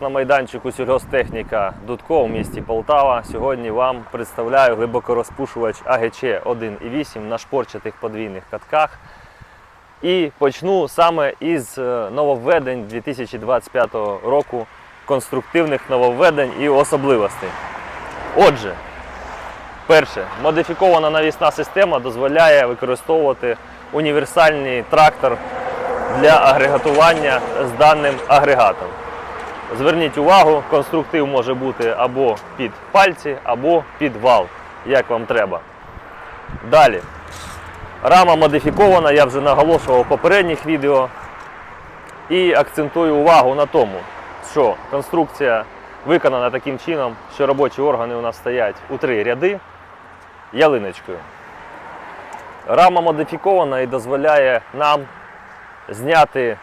на майданчику сільгостехніка Дудко в місті Полтава. Сьогодні вам представляю глибокорозпушувач АГЧ 1.8 на шпорчатих подвійних катках. І почну саме із е, нововведень 2025 року, конструктивних нововведень і особливостей. Отже, перше, модифікована навісна система дозволяє використовувати універсальний трактор для агрегатування з даним агрегатом. Зверніть увагу, конструктив може бути або під пальці, або під вал, як вам треба. Далі. Рама модифікована, я вже наголошував в попередніх відео. І акцентую увагу на тому, що конструкція виконана таким чином, що робочі органи у нас стоять у три ряди ялиночкою. Рама модифікована і дозволяє нам зняти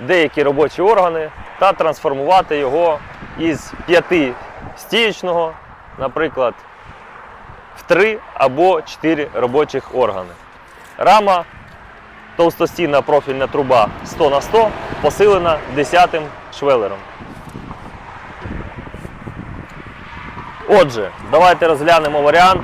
деякі робочі органи та трансформувати його із п'яти стієчного, наприклад, в три або чотири робочих органи. Рама товстостінна профільна труба 100 на 100 посилена 10 швелером. Отже, давайте розглянемо варіант,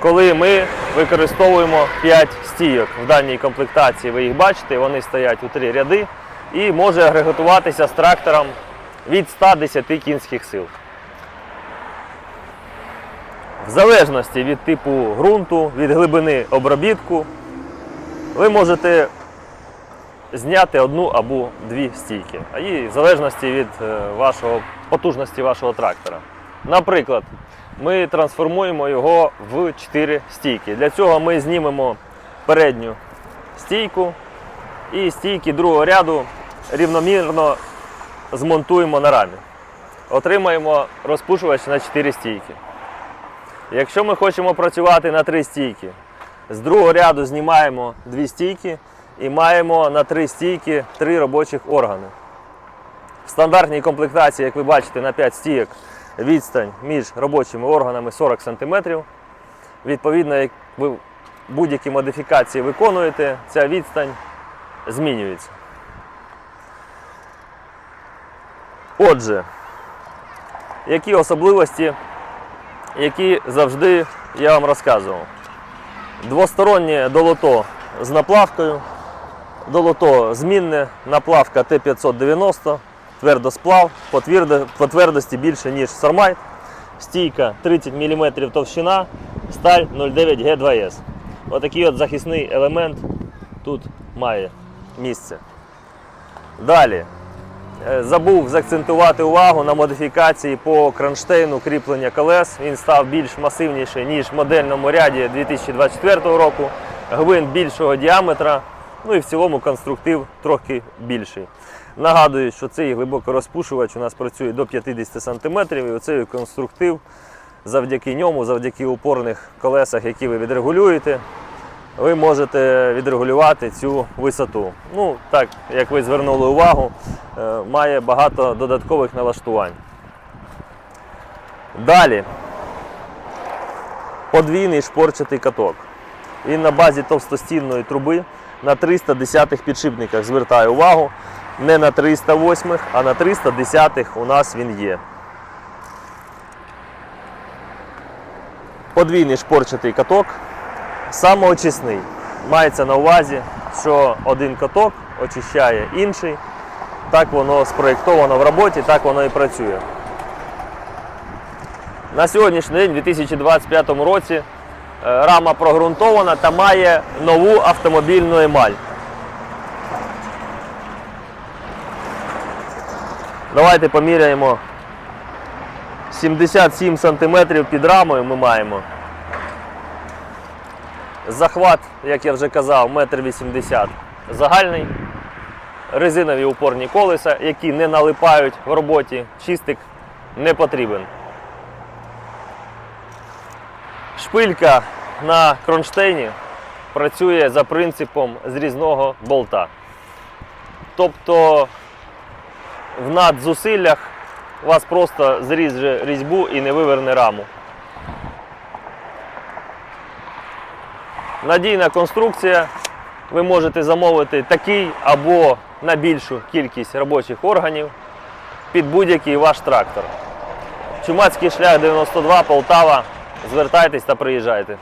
коли ми використовуємо 5 стійок. В даній комплектації ви їх бачите, вони стоять у три ряди і може агрегатуватися з трактором від 110 кінських сил. В залежності від типу ґрунту, від глибини обробітку, ви можете зняти одну або дві стійки, і в залежності від е, вашого, потужності вашого трактора. Наприклад, ми трансформуємо його в 4 стійки. Для цього ми знімемо передню стійку і стійки другого ряду рівномірно змонтуємо на рамі. Отримаємо розпушувач на 4 стійки. Якщо ми хочемо працювати на 3 стійки, з другого ряду знімаємо 2 стійки і маємо на 3 стійки 3 робочих органи. В стандартній комплектації, як ви бачите, на 5 стійок відстань між робочими органами 40 см. Відповідно, як ви будь-які модифікації виконуєте, ця відстань змінюється. Отже, які особливості, які завжди я вам розказував. Двостороннє долото з наплавкою, долото змінне, наплавка Т590, твердосплав, по, твердості більше, ніж Сормайт. Стійка 30 мм товщина, сталь 09 Г2С. Отакий от захисний елемент тут має місце. Далі. Е, Забув заакцентувати увагу на модифікації по кронштейну кріплення колес. Він став більш масивніший, ніж в модельному ряді 2024 року. Гвинт більшого діаметра. Ну і в цілому конструктив трохи більший. Нагадую, що цей глибокорозпушувач у нас працює до 50 см, і оцей конструктив завдяки ньому, завдяки упорних колесах, які ви відрегулюєте, ви можете відрегулювати цю висоту. Ну, так, як ви звернули увагу, е, має багато додаткових налаштувань. Далі. Подвійний шпорчатий каток. Він на базі товстостінної труби на 310-х підшипниках. Звертаю увагу, не на 308-х, а на 310-х у нас він є. Подвійний шпорчатий каток самоочисний. Мається на увазі, що один каток очищає інший. Так воно спроєктовано в роботі, так воно і працює. На сьогоднішній день, у 2025 році, е, рама прогрунтована та має нову автомобільну емаль. Давайте поміряємо 77 см під рамою ми маємо. Захват, як я вже казав, 1,80 м загальний. Резинові упорні колеса, які не налипають в роботі, чистик не потрібен. Шпилька на кронштейні працює за принципом зрізного болта. Тобто в надзусиллях вас просто зріже різьбу і не виверне раму. Надійна конструкція. Ви можете замовити такий або на більшу кількість робочих органів під будь-який ваш трактор. Чумацький шлях 92 Полтава. Звертайтесь та приїжджайте.